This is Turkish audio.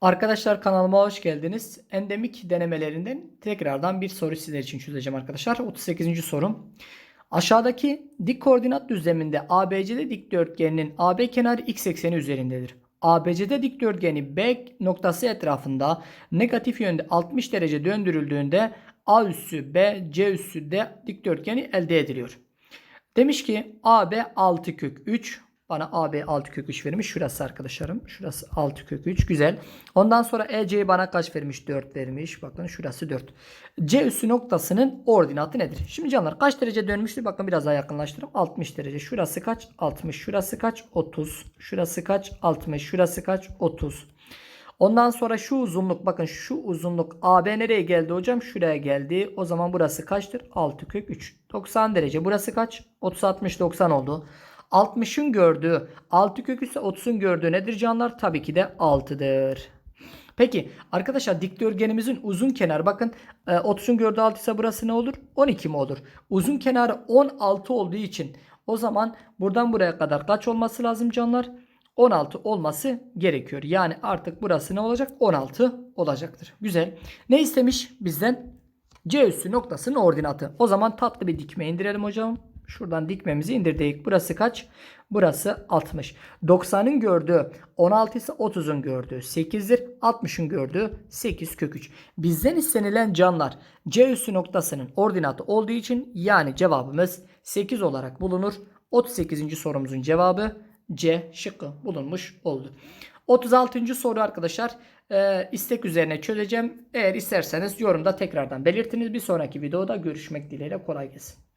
Arkadaşlar kanalıma hoş geldiniz. Endemik denemelerinden tekrardan bir soru sizler için çözeceğim arkadaşlar. 38. sorum. Aşağıdaki dik koordinat düzleminde ABCD dikdörtgeninin AB kenarı x ekseni üzerindedir. ABCD dikdörtgeni B noktası etrafında negatif yönde 60 derece döndürüldüğünde A üssü B, C üssü D dikdörtgeni elde ediliyor. Demiş ki AB 6 kök 3 bana AB 6 kök 3 vermiş. Şurası arkadaşlarım. Şurası 6 kök 3. Güzel. Ondan sonra EC'yi bana kaç vermiş? 4 vermiş. Bakın şurası 4. C üssü noktasının ordinatı nedir? Şimdi canlar kaç derece dönmüştür? Bakın biraz daha yakınlaştırayım. 60 derece. Şurası kaç? 60. Şurası kaç? 30. Şurası kaç? 60. Şurası kaç? 30. Ondan sonra şu uzunluk bakın şu uzunluk AB nereye geldi hocam? Şuraya geldi. O zaman burası kaçtır? 6 kök 3. 90 derece. Burası kaç? 30 60 90 oldu. 60'ın gördüğü 6 kök ise 30'un gördüğü nedir canlar? Tabii ki de 6'dır. Peki arkadaşlar dikdörtgenimizin uzun kenarı bakın e, 30'un gördüğü 6 ise burası ne olur? 12 mi olur? Uzun kenarı 16 olduğu için o zaman buradan buraya kadar kaç olması lazım canlar? 16 olması gerekiyor. Yani artık burası ne olacak? 16 olacaktır. Güzel. Ne istemiş bizden? C üssü noktasının ordinatı. O zaman tatlı bir dikme indirelim hocam. Şuradan dikmemizi indirdik. Burası kaç? Burası 60. 90'ın gördüğü 16 ise 30'un gördüğü 8'dir. 60'ın gördüğü 8 kök 3. Bizden istenilen canlar C üssü noktasının ordinatı olduğu için yani cevabımız 8 olarak bulunur. 38. sorumuzun cevabı C şıkkı bulunmuş oldu. 36. soru arkadaşlar e, istek üzerine çözeceğim. Eğer isterseniz yorumda tekrardan belirtiniz. Bir sonraki videoda görüşmek dileğiyle kolay gelsin.